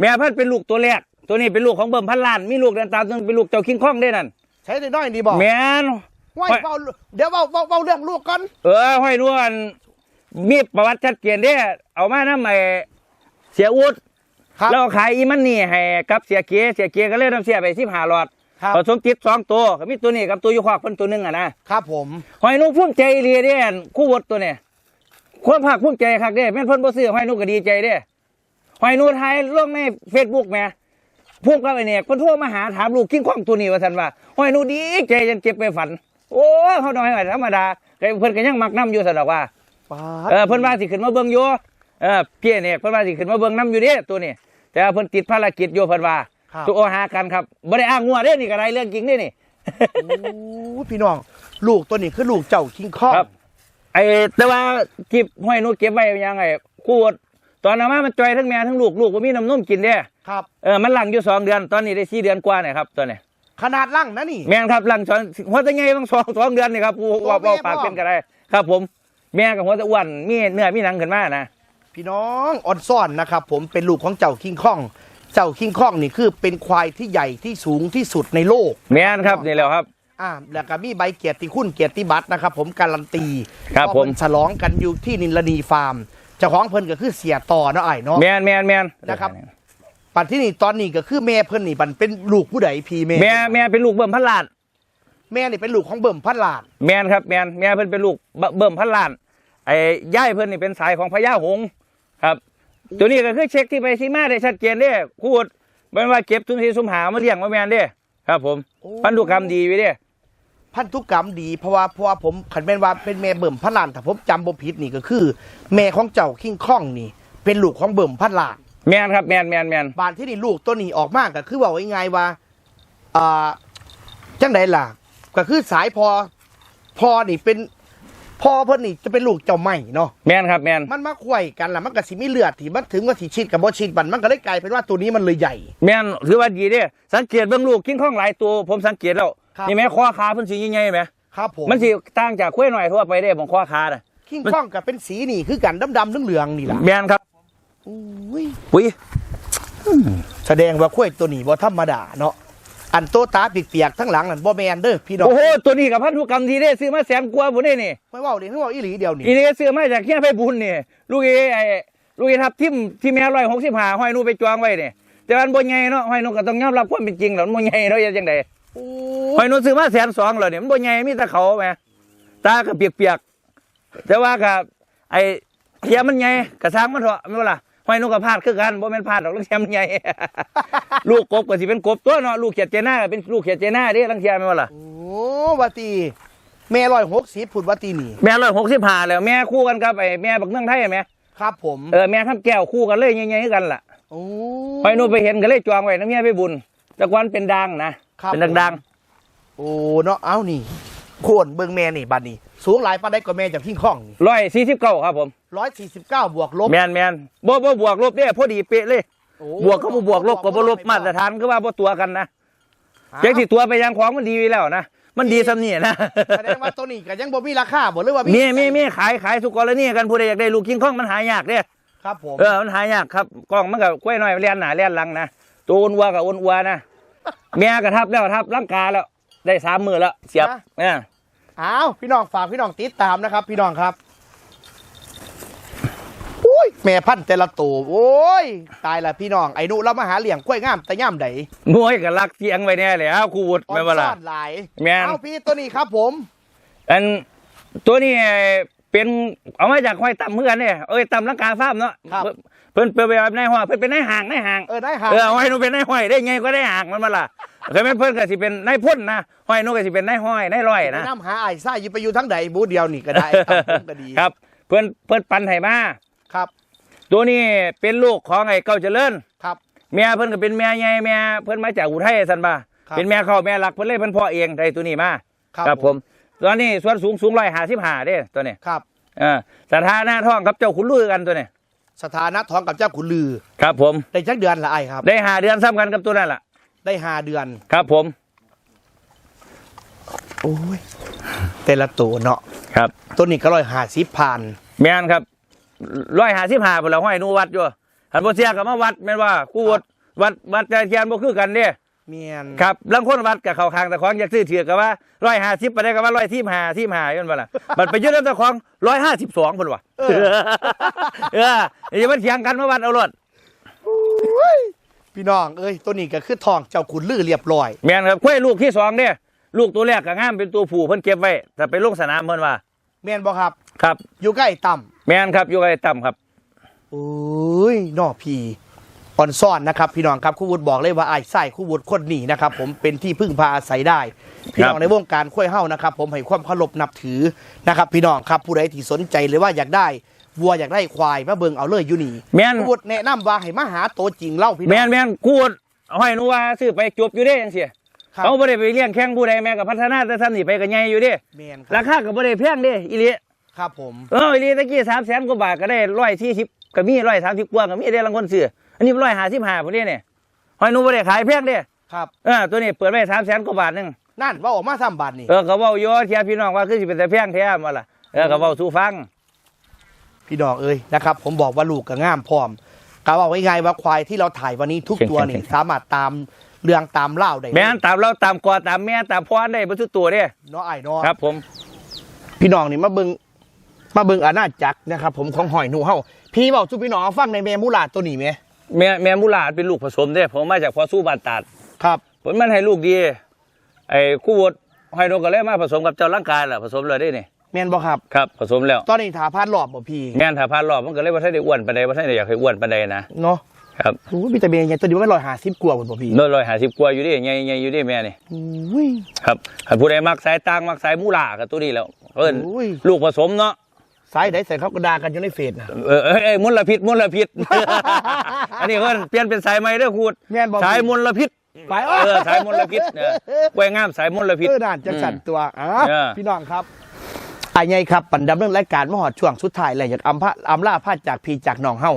S1: แม่พันธุ์เป็นลูกตัวแรก ตัวนี้เป็นลูกของเบิ่มพันล้าน มีลูกเดินตามตัวเป็นลูกเจ้าคิงคองได้นั่น
S2: ใช้ได้น้อยดีบอก
S1: แม่น
S2: ว่าเว้าเดี๋ยวเว้าเว้าเว้าเรื่องลูกก่อน
S1: เออห้อยนวล มีประวัติชัดเจนเด้เอามานำไอ้เสียอุด
S2: ครับ
S1: แล้วขายอีมันนี่ให้กับเสียเกียเสียเกียก็เลยนำเสียไป15หลอด
S2: ครับ
S1: ผสมติดสองตัวก็มีตัวนี้กับตัวอยู่ขวากเพิ่นตัวหนึงอะนะครับ
S2: ผม
S1: หอยนุ่งภูมิใจอีหลีเด้อันคู่วดตัวเนี่ยความภาคภูมิใจคักเด้แม่นเพิ่นบ่ซื้อหอยนุ่งก็ดีใจเด้หอยนุ่งไทยลงใน Facebook แหม่พวกกับไอ้เนี่ยเพิ่นโทรมาหาถามลูกกิ้งของตัวนี้ว่าซั่นว่าหอยนุ่งดีใจจนเก็บไปฝัน โอ้ยเขาน้อยไว้ธรรมดาก็เพิ่นก็ยังมักนํอยู่ซั่นดอกว่า
S2: ป๊า
S1: เออเพิ่นว่าสิขึ้นมาเบิ่งอยู่เออพี่เนี่ยเพิ่นว่าสิขึ้นมาเบิ่งนํอยู่เด้ตัวนี้แต่ว่าเพิ่นติดภารกิจอยู่เพิ่นว่า
S2: ครับ
S1: ตัวโอหากันครับบ่ได้อ้างงัวเด้นี่ก็ได้เรื่องจริงเด้นี่
S2: โอ้พี่น้อง ลูกตัวนี้คือลูกเจ้าคิงคอง
S1: ครับไอ้แต่ว่าที่ห้อยนูเก็บไว้ยังไงขวดตอนนั้นมามันจอยทั้งแม่ทั้งลูกลูกบ่มีน้ำนมกินเด้
S2: ครับ
S1: เออมันหลังอยู่สองเดือนตอนนี้ได้สี่เดือนกว่าเนี่ยครับตัวเนี้ย
S2: ขนาดล่างนะนี่
S1: แม่นครับหลังสองหัวตะไงบางสองสองเดือนนี่ครับผู้ว่า
S2: โอ้แม่
S1: ว่าปาก
S2: พ่อ
S1: เป็นก็ได้ครับผม แม่กับหัวตะอ้วนมีเนื้อมีหนังขึ้นมานะ
S2: พี่น้องออนซ่อนนะครับผมเป็นลูกของเจ้าคิงคอง เจ้าคิงคองนี่คือเป็นควายที่ใหญ่ที่สูงที่สุดในโลก
S1: แม่นครับนี่แหล้วครับ
S2: อ่าแล้วก็มีใบเกียรติคุณเกียรติบัตรนะครับผมการันตี
S1: ครับ
S2: ว่า
S1: ผม
S2: เพิ่นฉลองกันอยู่ที่นินลนีฟาร์มเจ้าของเพิ่นก็คือเสียต่อเนาะไอ้ายเนาะ
S1: แม่นแม่นแม่น
S2: นะครับ ปัจที่นี่ตอนนี้ก็คือแม่เพิ่นนี่มันเป็นลูกผู้ใดพี่แม่
S1: แม่แม่เป็นลูกเบิ่มพันล้าน
S2: แม่นี่เป็นลูกของเบิ่มพันลาด
S1: แม่นครับแม่นแม่เพิ่นเป็นลูกเบเบิ่มพันล้าน ไอ้ย่ายเพิ่นนี่เป็นสายของพญาหงส์ครับ ตัวนี้ก็คือเช็คที่ไปที่มาได้ชัดเจนเด้พูดไม่ว่าเก็บทุนทีสุมหามาเลี้ยงมาแม่นเด้ครับ ผมพันธุกรรมดีไว้เด้
S2: พันธุกรรมดีเพราะว่าเพราะว่าผมขันแม่นว่าเป็นแม่เบิ่มพันลานถ้าผมจำบ่ผิดนี่ก็คือ แม่ของเจ้าคิงคองนี่ เป็นลูกของเบิ่มพันลาน
S1: แม่นครับแม่นแม่นแม่น
S2: บานที่นี่ลูกตัวนี้ออกมากก็คือว่าไว้ไงายว่าอ่าจังไดล่ะ ก็คือสายพอพอนี่เป็น พอเพิ่นนี่จะเป็นลูกเจ้าใหม่เนาะ
S1: แม่นครับแม่น
S2: มันมาควยกันล่ะมันก็สิมีเลือดที่มันถึงว่าสิชิดกับบ่ชิดบันมันก็เลยกลายเป็นว่าตัวนี้มันเลยใหญ่
S1: แม่นถือว่าดีเด้สังเกตเบิ่งลูกกิ้งข้องหลายตัวผมสังเกตแล้ว
S2: ครับ
S1: นี่แม่คอขาเพิ่นสิใหญ่ๆไหม
S2: ครับผม
S1: มันสิต่างจากคุ้ยหน่อยทั่วไปเด้ของคอขาน่ะ
S2: คิงคองกับเป็นสีนี่คือกันดำๆเหลืองๆนี่ล่ะ
S1: แม่นครับ
S2: อุ้ย
S1: อุ้ย
S2: แสดงว่าข้วยตัวนี้บ่ธรรมดาเนาะ อันโตตาเปียกๆทั้งหลังนั่นบ่แมนเด้อพี่น้อง
S1: โอ้โหตัวนี้กับพันธุกรรมทีเด้ซื้อมาแสนกว่าพุ่นเด้นี่
S2: ไม่เว้าดิไม่เว้าอีหลีเดียวนี่
S1: อีนี่ซื้อมาจากเฮียไปบุญนี่ลูกเอไอ้ลูกเอทับทิมที่แม่ร้อยหกสิบห้าห้อยนูไปจองไว้นี่แต่มันบ่ใหญ่เนาะห้อยนูก็ต้องยอมรับความเป็นจริงแล้วมันบ่ใหญ่เนาะยังไง
S2: โอ้
S1: ห้อยนูซื้อมาแสนสองแล้วนี่มันบ่ใหญ่มีแต่เขาแหม่ตาก็เปียกๆแต่ว่ากับไอ้เทียมันใหญ่กระซังมันเถอะไม่ว่าล่ะ ห้อยนูก็พลาดคือกันบ่แม่นพลาดดอกลังเทียมันใหญ่ ลูกกบก็สิเป็นกบตัวเนาะลูกเขียดเจน่าก็เป็นลูกเขียดเจน่าเด้ลังเทียไม่ว่าล่ะ
S2: โอ้ว่าตีแม่ร้อยหกสิบพูดว่าตีนี่
S1: แม่ร้อยหกสิบห้าแล้วแม่คู่กันกับไอ้แม่บักเมืองไทยแม่
S2: ครับผม
S1: เออแม่ทำแก้วคู่กันเลยใหญ่ๆคือกันล่ะ
S2: โอ้
S1: ไปนู่นไปเห็นก็เลยจองไว้น้ำเมียไปบุญแต่ก่อนเป็นดังนะครับเป็นดัง
S2: โอ้เนาะเอานี่โคนเบิ่งแม่นี่บัดนี้ สูงหลายปานใดกว่าแม่จากพิงข้อง
S1: ร้อยสี่สิบเก้าครับผม
S2: ร้อยสี่สิบเก้าบวกลบ
S1: แมนแมนบ่บ่บวกลบเนี่ยพอดีเป๊ะเลย
S2: โอ้
S1: บวกก็บ่บวกลบก็บ่ลบมาตรฐานก็ว่าบ่ตัวกันนะ
S2: อ้าว
S1: เจ๊ที่ตัวไปยังของมันดีอยู่แล้วนะมันดีสำนี่นะ
S2: แสดงว่าตัวนี้ก็ยังบ่มีราคาบ่หรือว่า
S1: มีมีมีขายขายสุกรณีกันผู้ใดอยากได้ลูกคิงคองมันหายากเด้
S2: ครับผม
S1: เออมันหายากครับกล้องมันก็กล้วยน้อยเลียนหน้าเลียนหลังนะตัวอ้วนวัวกับอ้วนวัวนะเมียก็ทับแล้วทับร่างกายแล้ว ได้สามมือแล้วเสียบเนี่ย
S2: อ้าวพี่น้องฝากพี่น้องติดตามนะครับ พี่น้องครับอุ้ยแม่พันธุ์แต่ละตัวโอ้ย ตายละพี่น้องไอ้หนุเรามาหาเลี้ยงกล้วยงามแต่ย่ำใด
S1: มวยกับลักเสียงไว้แน่เลยครูวุฒิ
S2: อ่อ
S1: แม่
S2: น
S1: นบ่ล่ะ
S2: ซ่อนหลาย
S1: แม่น
S2: เอาพี่ตัวนี้ครับผม
S1: อันตัวนี้เป็นเอามาจากห้อยต่ำเมื่อกันเนี่ยเอ้ยต่ำลังกาฟาร์มเนาะ
S2: ครับ
S1: เพิ่นเป็นแบบนายห้อยเพิ่นเป็นนายห่างนายห่าง
S2: เออได้หา
S1: เออห้อยหนูเป็นนายห้อยได้ไงก็ได้ห่างมันมาล่ะ เคยแม่นเพิ่นก็สิเป็นนายพ่นนะห้อยหนูก็สิเป็นนายห้อยนายร้อย
S2: ไป
S1: นะ
S2: น้ำหาไอ้ไส้อยู่ไปอยู่ทั้งใดบูธเดียวนี่ก็ได้ครับผมก็ดี
S1: ครับ เพิ่นเพิ่นปันให้มา
S2: ครับ
S1: ตัวนี้เป็นลูกของไอ้เก้าเจริญ
S2: ครับ
S1: แม่เพิ่นก็เป็นแม่ใหญ่แม่เพิ่นมาจากอุทัยสันบ่า
S2: ครับ
S1: เป็นแม่เข้าแม่หลักเพิ่นเลยเพิ่นพ่อเองได้ตัวนี้มา
S2: ครับ
S1: ครับผมตอนนี้ส่วนสูงสูงร้อยห้าสิบห้าเด้ตัวนี้
S2: ครับ
S1: เออสถานะท้องกับเจ้าขุนลือกันตัวนี้
S2: สถานะท้องกับเจ้าขุนลือ
S1: ครับผม
S2: ได้จักเดือนละไอ้ครับ
S1: ได้หาเดือนซ้ำกันกับตัวนั่นแหละ
S2: ได้ห้าเดือน
S1: ครับผม
S2: โอ้ยแต่ละตัวเนาะ
S1: ครับ
S2: ตัวนี้ก็ร้อยห้าสิบพัน
S1: แม่นครับร้อยห้าสิบห้าพุ่นละห้อยหนูวัดอยู่หันบ่เสียกับมาวัดแม่นว่ากูวัดวัดวัดใจเทียนบ่คือกันเด้
S2: เมียน
S1: ครับลังคนวัดกับเขาคางแต่ของอยากซื้อเถื่อกับว่าร้อยห้าสิบไปได้กับว่าร้อยที่ห้าที่ห้าย้อนว่าล่ะบัดไปยึดเรื่องของร้อยห้าสิบสองพุ่นว่ะเออเอออย่ามาเถียงกันมาวัดเอารถ
S2: พี่น้องเอ้ยตัวนี้ก็คือทองเจ้าขุนลือเรียบร้อย
S1: แม่นครับคุ้ยลูกที่สองเด้ลูกตัวแรกก็งามเป็นตัวผู้เพิ่นเก็บไว้แต่ไปลงสนามเพิ่นว่า
S2: แม่นบ่ครับ
S1: ครับ
S2: อยู่ใกล้ต่ำ
S1: แม่นครับอยู่ไอ้ต่ำครับ
S2: โอ้ยนอพีอ่อนซ่อนนะครับ พี่น้องครับครู่วุฒิบอกเลยว่าไอ้ไส้ครู่วุฒิคนนี้นะครับ ผมเป็นที่พึ่งพาอาศัยได้ พี่น้องในวงการข้วยเฮ้านะครับ ผมให้ความเคารพนับถือนะครับ พี่น้องครับผู้ใดที่สนใจเลยว่าอยากได้ วัวอยากได้ควายมาเบิ่งเอาเลยอยู่นี่
S1: แม่น
S2: ครู่วุฒิแนะนำว่าให้มาหาตัวจริงเล่าพี่น้
S1: แม่
S2: อง
S1: นแม่นกูดห้อยหนูว่าซื้อไปจบอยู่เด้จังซี่
S2: ครับ
S1: เขาบ่ได้ไปเลี้ยงแข้งผู้ใดแม่ก็พัฒนาแต่ท่านนี่ไปก็ใหญ่อยู่เด้
S2: แมนค
S1: รา
S2: รับ
S1: คาก็บ่ได้แพงเด้อีหลี
S2: ครับผม
S1: เอออีหลีตะกี้300,000กว่าบาทก็ได้140ก็มี130กว่าก็มีได้รางคนซื้ออันนี้155พุ่นเด้เนี่ยห้อยหนูบ่ได้ขายแพงเด้
S2: ครับ
S1: เออตัวนี้เปิดไว้300,000กว่าบาทหนึง
S2: นั่นว่าออกมาซ้ำบาทนี่
S1: เออก็เว้าอยู่เทียพี่น้องว่าคือสิเป็นแต่แพงแท้มาล่ะเออก็เว้าสู่ฟัง
S2: พี่น้องเอ้ยนะครับ ผมบอกว่าลูกก็ง่ามพร้อมกะว่าไว้ไงว่าควายที่เราถ่ายวันนี้ทุกตัวนี่สามารถตามเรื่องตามเล่าได้
S1: แม่นตามเราตามกอตามแม่ตามพ่อได้บ่ทุกตัวเด้
S2: เนาะไอ้เนาะ
S1: ครับ ผม
S2: พี่น้องนี่มาเบิงมาเบิงอาณาจักรนะครับ ผมของหอยหนูเฮาพี่บอกทุกพี่น้องฟังในแมมูลาดตัวนี้ไหม
S1: แม่แม่มูหลาดเป็นลูกผสมเด้ผมมาจากพ่อสู้บานตาด
S2: ครับ
S1: ผลมันให้ลูกดีไอ้คู่วดให้นกก็เลยมาผสมกับเจ้าร่างกายล่ะผสมเลยได้นี่
S2: แมนบ่ครับ
S1: ครับผสมแล้ว
S2: ตอนนี้ถาพาดหลอบบ่พี่
S1: แม่นถ้าพานรอบมันก็เลยว่าถ้าได้อ้วนปานใดว่าถ้าได้อยากให้อ้วนปานใดนะ
S2: เนาะ
S1: ครับ
S2: โอ้พี่ตาเบียงตัวนี้ว่าร้อยห้าสิบกว่าบนบ่พี่
S1: โดยร้อยห้าสิบกว่าอยู่ดิใหญ่ใหญ่อยู่ดิแม่นี่
S2: อุ้ย
S1: ครับถ้าผู้ใดมักสายต่างมักสายมูหลากับตัวนี้แล้วเอิ้น
S2: โอ้ย
S1: ลูกผสมเนาะ
S2: สายไหนใส่เขากระดากันอยู่ในเฟซนะ
S1: เออเอยเอ้ยมลพิษมลพิษ อันนี้เอิ้นเปลี่ยนเป็นสายใหม่เด้อคูด
S2: แม่นบ่
S1: สายมลพิษ
S2: ไป
S1: เออสายมลพิษเออไว้งามสายมลพิษ
S2: เออด่านจังสันตัวอะ
S1: เออ
S2: พี่น้องครับ ไอ้ไงครับปันดำเรื่องรายการมหอดช่วงสุดท้ายเลยอยากอำพะอำลาพาจากพี่จากน้องเฮา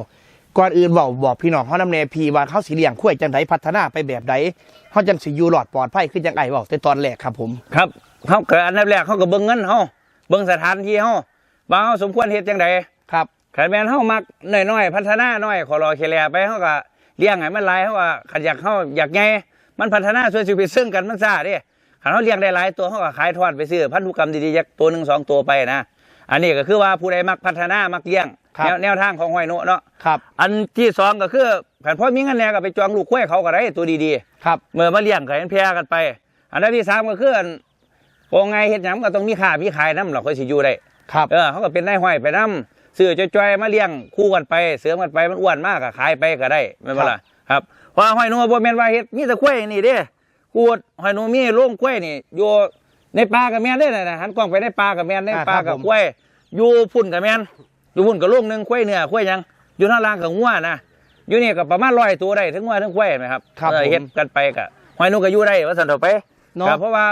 S2: ก่อนอื่นบอกบอกพี่น้องเฮานำแนพี่ว่าเขาสิเลี้ยงคุ้ยจังไดพัฒนาไปแบบใดเฮาจังสิอยู่หลอดปลอดภัยคือจังไอ้บอกแต่ตอนแรกครับผม
S1: ครับเขาเกิดอันดับแรกเขาก็เบิ่งเงินเขาเบิ่งสถานที่เขาว่าเขาสมควรเฮ็ดจังได
S2: ครับ
S1: ขันแม่นเขามักน้อยๆพัฒนาน้อยขอรอเคลียไปเขาก็เลี้ยงให้มันหลายเขาว่าขันอยากเขาอยากไงมันพัฒนาส่วนสิไปซึ่งกันมันซ่าเด้ ขันเขาเลี้ยงได้หลายตัวเขาก็ขายทอดไปซื้อพันธุกรรมดีๆจากตัวหนึ่งสองตัวไปนะอันนี้ก็คือว่าผู้ใดมักพัฒนามักเลี้ยง
S2: ครับ
S1: แนวแนวทางของหอยโนะเนาะ
S2: ครับ
S1: อันที่สองก็คือขันพ่อมีเงินแหน่ก็ไปจองลูกกล้วยเขาก็ได้ตัวดีๆ
S2: ครับ
S1: เมื่อมาเลี้ยงก็เห็นแพร่กันไป อันดับที่สามก็คืออันโองไงเฮ็ดหยังก็ต้องมีค่ามีขายน้ำเราค่อยสิอยู่ได้
S2: ครับ
S1: เออเขาก็เป็นนายห้อยไปน้ำซื้อจ้อยๆมาเลี้ยงคู่กันไป เสริมกันไปมันอ้วนมากก็ขายไปก็ได้ไม่เป็นไรครับเพราะห้อยหนูบ่แม่นว่าเฮ็ดมีแต่กล้วยนี่เด้ กูดห้อยหนูมีโรงกล้วยนี่อยู่ในป่ากับแม่นเด้อน่ะหันกล้องไปในป่ากับแม่นในป่ากับกล้วยอยู่พุ่นกับแม่นอยู่พุ่นกับโรงหนึงกล้วยเนื้อกล้วยหยังอยู่ทางล่างกับงัวนะอยู่นี่ก็ประมาณ100ตัวได้ทั้งงัวทั้งกล้วยไหมครับ
S2: ครับ
S1: เออ
S2: ผม
S1: เฮ็ดกันไปก็ห้อยหนูก็อยู่ได้ว่าซั่นเถอะไป
S2: เนาะ
S1: ครับเพราะว่า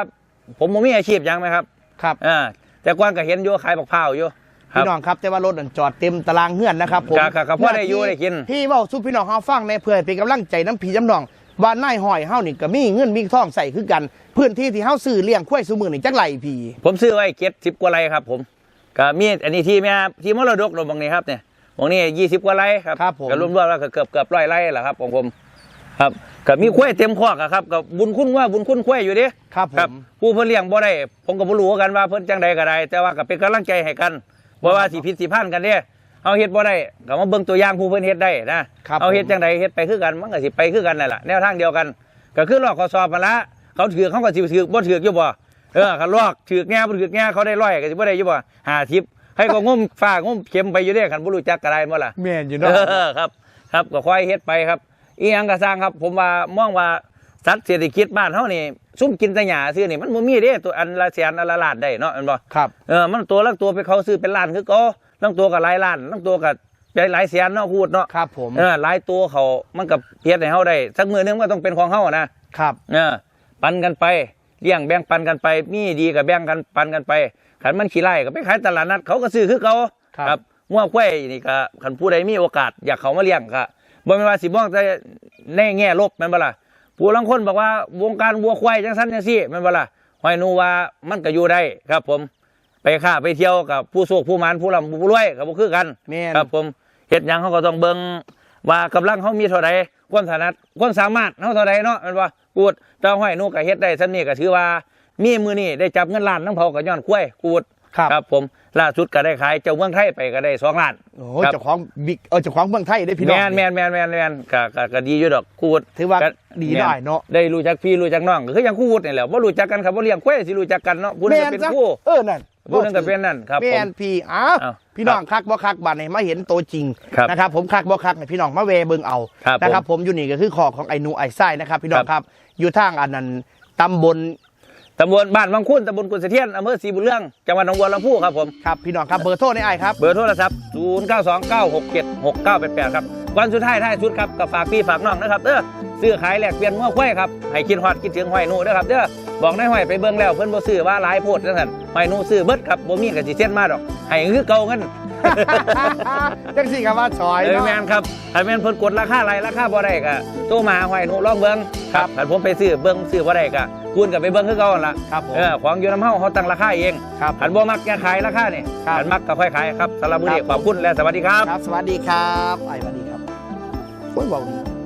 S1: ผมบ่มีอาชีพหยังไหมครับ
S2: ครับ
S1: อ่าแต่ก่อนก็เห็นอยู่ขายบักพร้าวอยู่ครับ
S2: พี่น้องครับแต่ว่ารถอันจอดเต็มตารางเฮือนนะครับผม
S1: ครับครับครับพ่อได้อยู่ได้กิน
S2: พี่เว้าสู้พี่น้องเฮาฟังในเพื่อให้เป็นกำลังใจน้ำผีน้ำนอง บ้านนายหอยเฮานี่ก็มีเงินมีทองใส่คือกัน พื้นที่ที่เฮาซื้อเลี้ยงควายซุมือนี่จักไหลพี่
S1: ผมซื้อไว้เก็ดสิบกว่าไรครับ ผมก็มีอันนี้ที่แม่ที่มรดกตรงนี้ครับเนี่ยตรงนี้ยี่สิบกว่าไรครับ
S2: ครับผม
S1: ก็รวมๆแล้วก็เกือบเกือบร้อยไรแหละครับของผมครับก็มีควายเต็มคอกอะครับก็บุญคุณว่าบุญคุณควายอยู่เดิ
S2: ครับผ
S1: ครับ
S2: ม
S1: ผู้เพิ่นเลี้ยงบ่ได้ผมก็บ่รู้กันว่าเพิ่นจังใดก็ได้แต่ว่าก็เป็นกำลังใจให้กันเพราะว่าสิผิดสิพันกันเด้เฮ เฮาเฮ็ดบ่ได้ก็มาเบิ่งตัวอย่างผู้เพิ่นเฮ็ดได้นะครับเอาเฮ็ดจังไดเฮ็ดไปคือกันมันก็สิไปคือกันนั่นล่ะแนวทางเดียวกัน ก็คือลอกข้อสอบมาละเขาถือเขาก็สิถือบ่ถืออยู่บ่เออคันลอกถือแง่บ่ถือแง่เขาได้ร้อยก็สิบ่ได้อยู่บ่หาทิปให้ก็งมฟ้างมเข็มไปอยู่เด้คันบ่รู้จักก็ได้บ่ล่ะ
S2: แม่นอยู่
S1: เอ
S2: เนาะ
S1: อครับ ครับก็ค่อยเฮ็ดไปครับอีหยังก็สร้างครับ ผมว่ามองว่าสัตว์เศรษฐกิจบ้านเฮานี่ซุ่มกินแต่หญ้าซื้อนี่มันบ่มีเด้ตัวอันละแสนอันละล้านได้เนาะแม่นบ่
S2: ครับ
S1: เออมันตัวละตัวไปเขาซื้อเป็นล้านคือก็ ลังตัวก็หลายล้านลังตัวก็ได้หลายแสนเนาะพูดเนาะ
S2: ครับผม
S1: เออหลายตัวเขามันก็เฮ็ดให้เฮาได้สักมื้อนึงมันก็ต้องเป็นของเฮานะครับเออปันกันไปเลี้ยงแบ่งปันกันไปมีดีก็แบ่งกันปันกันไปขันมันขี้ไล่ก็ไปขายตลาดนัดเขาก็ซื้อคือเขา
S2: ครับ
S1: งัวควายนี่ก็คันผู้ใดมีโอกาสอยากเขามาเลี้ยงก็บ่แม่นว่าสิมองแต่ในแง่ลบแม่นบ่ล่ะผู้ลางคนบอกว่าวงการวัวควายจังซั่นจังซี่แม่นบ่ล่ะหอยหนูว่ามันก็อยู่ได้ครับผม ไปค้าไปเที่ยวกับผู้โชคผู้หมานผู้ร่ำผู้รวยก็บ่คือกัน
S2: แม่น
S1: ครับผมเฮ็ดหยังเขาก็ต้องเบิ่งว่ากำลังเขามีเท่าใดความถนัดความสามารถเขาเท่าใดเนาะแม่นบ่กูดเจ้าห้อยหนูก็เฮ็ดได้ซั่นนี่ก็ถือว่ามีมือนี่ได้จับเงินล้านน้ำเผาก็ย้อนควายกูด
S2: ครับ
S1: ครับผมล่าสุดก็ได้ขายเจ้าเมืองไทยไปก็ได้สองล้าน
S2: โอ้
S1: ครับ
S2: เจ้าของบิ๊กเออเจ้าของเมืองไทยได้พี่น้
S1: แม
S2: อง
S1: นแมนแมนแมนแมนก็ก็ก็ดีอยู่ดอกกูด
S2: ถือว่า
S1: ก็
S2: ดี
S1: แม่
S2: ได้เนาะ
S1: ได้รู้จักพี่รู้จักน้องก็คืออย่างคู่วุฒินี่แหละบ่รู้จักกันครับบ่เลี้ยงควายสิรู้จักกันเนาะผู้หนึงก็เป็น
S2: จ้ะ
S1: คู่
S2: เออนั่น
S1: ผู้หนึงก็เป็นนั่นครับ
S2: แม่
S1: ผม
S2: นพี่อ้าว
S1: อ้าว
S2: พี่น้องคักบ่คักบัดนี้มาเห็นตัวจริง
S1: ครับ
S2: นะครับผมคักบ่คักให้พี่น้องมาแวเบิ่งเอา
S1: ครับ
S2: นะครับผมอยู่นี่ก็คือขอของไอ้หนูไอ้ไส้นะครับ พี่น้อง
S1: ครับ
S2: ครับ อยู่ทางอันนั้นตำบล
S1: ตำบลบ้านบางคุ้นตำบลกุนเสถียรอำเภอศรีบุญเรื่องจังหวัดหนองบัวลำพูครับผม
S2: ครับพี่น้องครับเบอร์โทรในไอ้ครับ
S1: เบอร์โทรศัพท์ 0929676988 ครับ วันสุดท้ายท้ายสุดครับก็ฝากพี่ฝากน้องนะครับเด้อซื้อขายแลกเปลี่ยนง้อควายครับให้คิดฮอดคิดถึงห้อยหนูเด้อครับเด้อบอกนายห้อยไปเบิ่งแล้วเพิ่นบ่ซื้อว่าหลายโพดจังซั่นห้อยหนูซื้อเบิดครับบ่มีก็สิเซ็นมาดอกให้คือเก่าเงิน
S2: จังสี่ครับว่าซอย
S1: เออ
S2: เนาะ
S1: แม่นครับถ้าแม่นเพิ่นกดราคาไรราคาบ่ได้ก็โทรมาหาห้อยหนูลองเบิ่งครับถ้าผมไปซื้อเบิ่งซื้อบ่ได้ก็คุณก็ไปเบิ่งคือเก่าหั่นล่ะ
S2: ครับผม
S1: เออของอยู่นำเฮาเฮาตั้งราคาเอง
S2: ครับ
S1: หันบ่มักแกขายราคานี่
S2: ครับ
S1: หันมักก็ค่อยขายครับสำหรับมื้อนี้
S2: ครับ
S1: ขอบคุณและสวัสดีครับ
S2: ครับ สวัสดีครับไอ้สวัสดี foi o